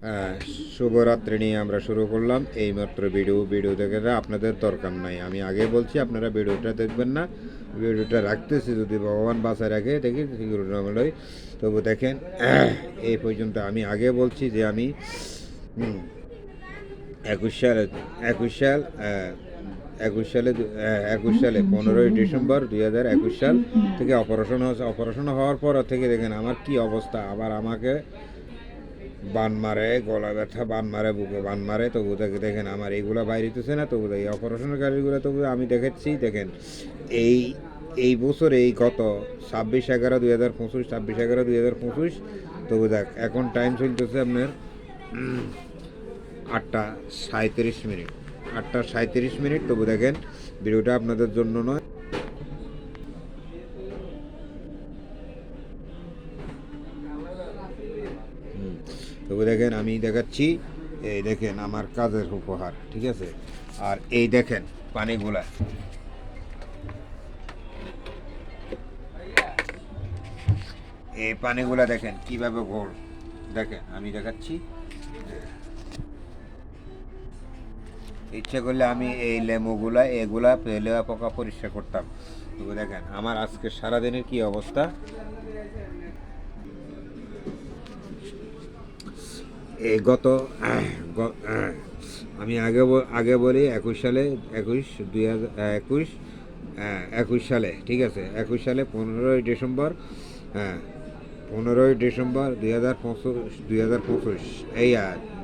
হ্যাঁ, শুভরাত্রি নিয়ে আমরা শুরু করলাম। এইমাত্র ভিডিও ভিডিও দেখে আপনাদের দরকার নাই। আমি আগে বলছি আপনারা ভিডিওটা দেখবেন না। ভিডিওটা রাখতেছি যদি ভগবান বাসায় রাখে দেখি সিকিউরিটি তবু দেখেন এই পর্যন্ত আমি আগে বলছি যে আমি একুশ সালে একুশ সাল একুশ সালে একুশ সালে পনেরোই ডিসেম্বর দুই হাজার একুশ সাল থেকে অপারেশন হচ্ছে অপারেশন হওয়ার পর থেকে দেখেন আমার কি অবস্থা। আবার আমাকে বান মারে, গলা ব্যথা, বান মারে, বুকে বান মারে, তবু দেখে, দেখেন আমার এইগুলো বাইরেতেছে না, তবু এই অপারেশনের গাড়িগুলো, তবু আমি দেখেছি, দেখেন। এই এই বছর, এই গত ছাব্বিশ এগারো দুই হাজার পঁচিশ, ছাব্বিশ এগারো দুই হাজার পঁচিশ, তবু দেখ, এখন টাইম চলতেছে আপনার আটটা সাঁত্রিশ মিনিট। আটটা সাঁত্রিশ মিনিট, তবু দেখেন, ভিডিওটা আপনাদের জন্য নয়। তবু দেখেন, আমি দেখাচ্ছি, এই দেখেন আমার কাজের উপহার, ঠিক আছে? আর এই দেখেন পানিগুলা। এই পানিগুলা দেখেন কীভাবে গোল দেখেন, আমি দেখাচ্ছি। ইচ্ছে করলে আমি এই লেমুগুলা, এগুলা পেলেয়া পোকা পরিষ্কার করতাম। তবু দেখেন, আমার আজকে সারাদিনের কি অবস্থা? এই গত আমি আগে আগে বলি একুশ সালে, একুশ, দুই হাজার একুশ একুশ সালে, ঠিক আছে? একুশ সালে পনেরোই ডিসেম্বর হ্যাঁ পনেরোই ডিসেম্বর দুই হাজার পঁচিশ, দুই হাজার পঁচিশ, এই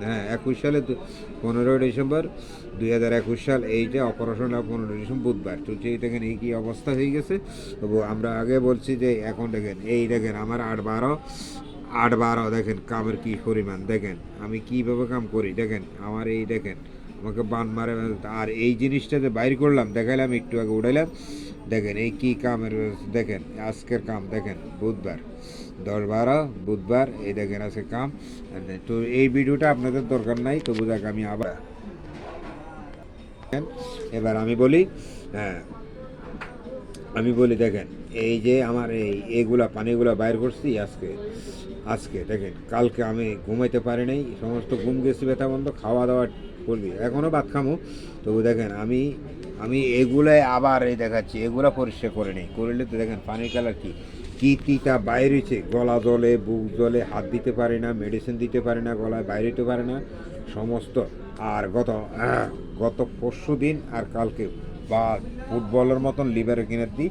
হ্যাঁ একুশ সালে পনেরোই ডিসেম্বর দুই হাজার একুশ সাল, এইটা অপারেশন পনেরো ডিসেম্বর বুধবার, তো সেই দেখেন এই কী অবস্থা হয়ে গেছে, তবু আমরা আগে বলছি যে, এখন দেখেন, এই দেখেন, আমার আট বারো আট বারো, দেখেন কামের কি পরিমাণ, দেখেন আমি কীভাবে কাম করি, দেখেন আমার এই দেখেন আমাকে বান মারে আর এই জিনিসটা যে বাইর করলাম, দেখাইলাম, একটু আগে উঠাইলাম, দেখেন এই কি কামের দেখেন আজকের কাম, দেখেন বুধবার, দশ বারো, বুধবার, এই দেখেন আজকে কাম। তো এই ভিডিওটা আপনাদের দরকার নাই, তবু দেখ আমি আবার এবার আমি বলি হ্যাঁ আমি বলি, দেখেন, এই যে আমার এই এইগুলা পানিগুলা বাইর করছি আজকে আজকে, দেখেন, কালকে আমি ঘুমাইতে পারি নাই, সমস্ত ঘুম গেছি, ব্যথা বন্ধ খাওয়া দাওয়া করবি এখনও ভাত খামো। তবু দেখেন, আমি আমি এগুলাই আবার এই দেখাচ্ছি, এগুলা পরিষ্কার করে নেই। করলে তো দেখেন, পানির কালার কি? কি তিতা বাইরেছে গলা জলে বুক জলে হাত দিতে পারে না মেডিসিন দিতে পারে না, গলায় বাইরে দিতে পারে না, সমস্ত, আর গত গত পরশু দিন আর কালকে বা ফুটবলের মতন লিভারে কিনে দিই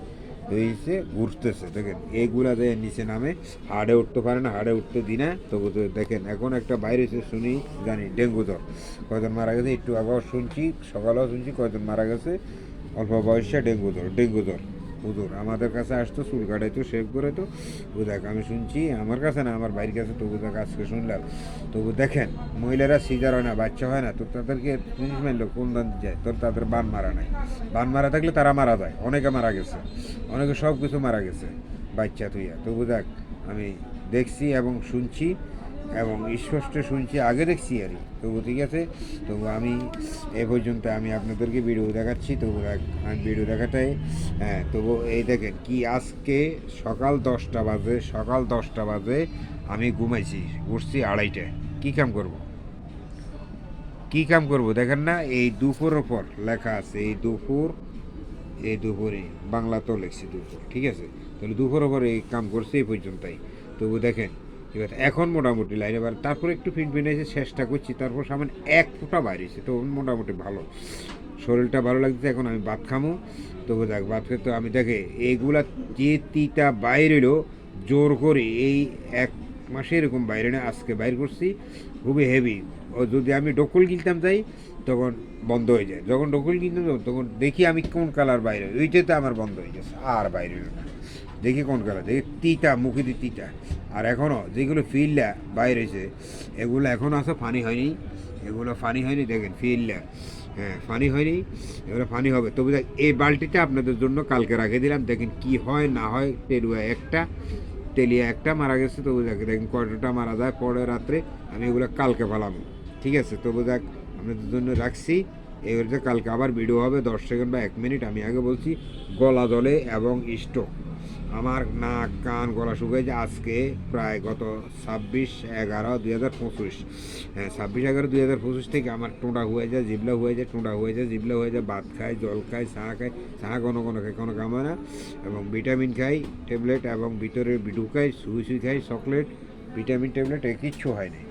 হয়েছে ঘুরতেছে। দেখেন, এগুলা যে নিচে নামে, হাড়ে উঠতে পারে না, হাড়ে উঠতে দিই না। তবু তো দেখেন, এখন একটা বাইরে এসে শুনি, জানি, ডেঙ্গু জ্বর। কয়জন মারা গেছে, একটু আগেও শুনছি, সকালেও শুনছি, কয়জন মারা গেছে, অল্প বয়সে ডেঙ্গু জ্বর ডেঙ্গু জ্বর। হুজুর, আমাদের কাছে আসতো, চুল কাটাইতো শেভ করে তো দেখ, আমি শুনছি, আমার কাছে না, আমার বাড়ির কাছে তবু দেখ আজকে শুনলাম। তবু দেখেন, মহিলারা সিজার হয় না, বাচ্চা হয় না, তো তাদেরকে জিনিস মারলো কোন দান যায়? তোর তাদের বান মারা নাই। বান মারা থাকলে তারা মারা যায়। অনেকে মারা গেছে। অনেকে সব কিছু মারা গেছে, বাচ্চা তুইয়া। তবু দেখ, আমি দেখছি এবং শুনছি। এবং স্পষ্ট শুনছি, আগে দেখছি আর। তবু ঠিক আছে, তবু আমি এ পর্যন্ত আমি আপনাদেরকে ভিডিও দেখাচ্ছি, তবু আমি ভিডিও দেখাটাই হ্যাঁ তবু এই দেখেন কি আজকে সকাল দশটা বাজে, সকাল দশটা বাজে আমি ঘুমাইছি, উঠছি আড়াইটায়। কী কাম করব? কি কাম করব দেখেন না, এই দুপুরের পর লেখা আছে, এই দুপুর, এই দুপুরে, বাংলাতেও লিখছি দুপুর, ঠিক আছে? তাহলে দুপুরের পর এই কাম করছে এই পর্যন্তই। তবু দেখেন আছে, এখন মোটামুটি লাইনে বার তারপর একটু ফিন ফিনাইছে চেষ্টা করছি, তারপর সামনে এক ফোঁটা বাইরেছে, তো মোটামুটি ভালো। শরীরটা ভালো লাগছে এখন আমি ভাত খামো। তবু দেখ, ভাত খেতে আমি, দেখে, এইগুলা যে তিতা বাইরে এলো জোর করে এই এক মাসে এরকম বাইরে না, আজকে বাইর করছি, খুবই হেভি ও যদি আমি ডকুল কিনতাম যাই, তখন বন্ধ হয়ে যায়। যখন ডকুল কিনতাম, তখন দেখি আমি কোন কালার বাইরে ওইটাতে আমার বন্ধ হয়ে গেছে, আর বাইরে না। দেখি কোন কালার দেখি তিতা, মুখে দিয়ে তিতা। আর এখনও যেগুলো ফিল্ডা বাইরে হয়েছে এগুলো এখনও আছে ফানি হয়নি। এগুলো ফানি হয়নি, দেখেন ফিল্ডা হ্যাঁ ফানি হয়নি, এগুলো ফানি হবে। তবে দেখ, এই বালতিটা আপনাদের জন্য কালকে রাখে দিলাম। দেখেন কি হয়, না হয়, তেলুয়া একটা, তেলিয়া একটা মারা গেছে। তবু দেখ, দেখেন কয়টা মারা যায় পরে রাত্রে। আমি এগুলো কালকে ফেলাম। ঠিক আছে? তবু দেখ, আপনাদের জন্য রাখছি। এই হচ্ছে কালকে আবার ভিডিও হবে, দশ সেকেন্ড বা এক মিনিট আমি আগে বলছি, গলা জলে এবং স্টোক আমার নাক, কান, গলা শুকাইছে আজকে প্রায় গত ছাব্বিশ এগারো দুই হাজার পঁচিশ। হ্যাঁ ছাব্বিশ এগারো দুই হাজার পঁচিশ থেকে আমার টোঁটা হয়ে যায়, জিবলা হয়ে যায়, টোঁটা হয়ে যায়, জিবলা হয়ে যায়, ভাত খায় জল খায় চা খায় চা কোনো কোনো খায় কোনো কাম না। এবং ভিটামিন খাই, ট্যাবলেট এবং ভিতরে খাই, সুই সুই খাই, চকলেট, ভিটামিন, ট্যাবলেট কিচ্ছু হয় না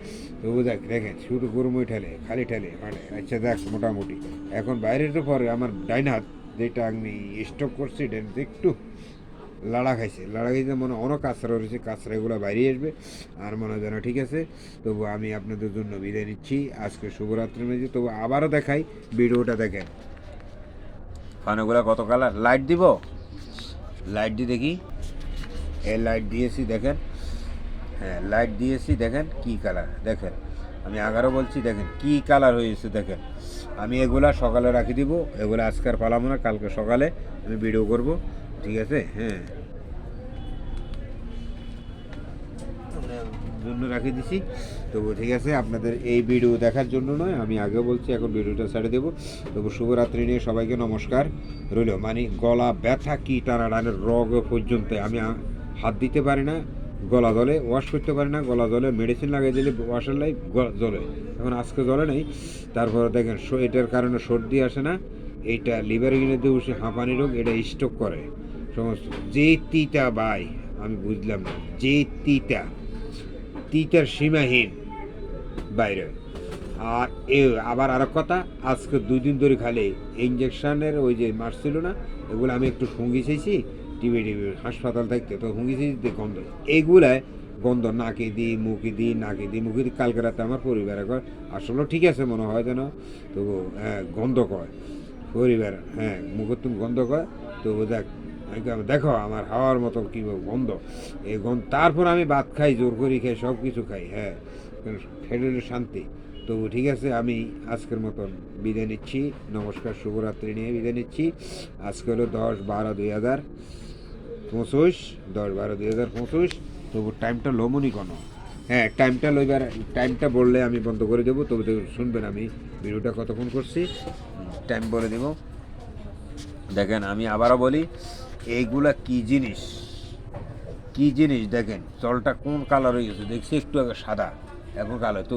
তবু দেখ, দেখেন, শুধু গরমই ঠেলে, খালি ঠেলে ফালে আচ্ছা দেখ, মোটামুটি। এখন বাইরের তো পরে আমার ডাইন হাত, যেটা আমি স্টক করছি হাতে একটু লাড়া খাইছে। লাড়া খাইছে মনে অনেক কাঁচরা রয়েছে কাঁচরা এগুলো বাইরে আসবে। আর মনে যেন ঠিক আছে। তবু আমি আপনাদের জন্য বিদায় নিচ্ছি। আজকে শুভরাত্রির মেঝে তবু আবারও দেখাই, ভিডিওটা দেখেন। ফানেগুলো কত কালার? লাইট দিব? লাইট দিয়ে দেখি। এ লাইট দিয়েছি, দেখেন। হ্যাঁ লাইট দিয়েছি, দেখেন কি কালার? দেখেন, আমি আগারও বলছি, দেখেন কি কালার হয়েছে, দেখেন। আমি এগুলা সকালে রাখি দিব। এগুলো আজকের পালাবো না, কালকে সকালে আমি ভিডিও করব। ঠিক আছে? হ্যাঁ। জন্য রাখি দিছি। তবু ঠিক আছে, আপনাদের এই ভিডিও দেখার জন্য নয়, আমি আগে বলছি, এখন ভিডিওটা ছেড়ে দেবো। তবু শুভরাত্রি নিয়ে সবাইকে নমস্কার। রইল মানে গলা ব্যথা কি টানা টানের রগ পর্যন্ত আমি হাত দিতে পারি না, গলা জলে ওয়াশ করতে পারি না, গলা জলে মেডিসিন লাগিয়ে দিলে ওয়াশের লাই জলে এখন আজকে জলে নেই, তারপরে দেখেন এটার কারণে সর্দি আসে না এইটা লিভার গিনেতে বসে হাঁপানি রোগ, এটা স্ট্রোক করে। সমস্ত যে তিতা বাই, আমি বুঝলাম না, যে তিতা, তিতার সীমাহীন বাইরে। আর এ, আবার আরেক কথা, আজকে দুই দিন ধরে খালি ইঞ্জেকশনের ওই যে মাস ছিল না, এগুলো আমি একটু সঙ্গী চাইছি, টিভি টিভি, হাসপাতাল থাকতে তো সঙ্গী চাইছি গন্ধ। এইগুলায় গন্ধ নাকে দিই, মুখে দিই, নাকে দিই, মুখে দিই, কালকে রাতে আমার পরিবার কয়, আসলে ঠিক আছে মনে হয় যেন তবু হ্যাঁ গন্ধ কয়। পরিবার হ্যাঁ মুখের তুমি গন্ধ কয়, তবু দেখ দেখো আমার হাওয়ার মতো কি গন্ধ। এই গন্ধ, তারপর আমি ভাত খাই, জোর করি খাই সব কিছু খাই হ্যাঁ। খেলে শান্তি। তবু ঠিক আছে, আমি আজকের মতন বিদায় নিচ্ছি। নমস্কার, শুভরাত্রি নিয়ে বিদায় নিচ্ছি। আজকে হলো দশ বারো দুই হাজার পঁচিশ, দশ বারো দুই হাজার পঁচিশ। তবু টাইমটা লোমনি কোনো? হ্যাঁ টাইমটা লইবার টাইমটা বললে আমি বন্ধ করে দেবো। তবু শুনবেন আমি ভিডিওটা কতক্ষণ করছি। টাইম বলে দেবো। দেখেন, আমি আবারও বলি এইগুলা কি জিনিস? কি জিনিস দেখেন? জলটা কোন কালার হয়ে গেছে? দেখছি একটু আগে সাদা, এখন কালো। তো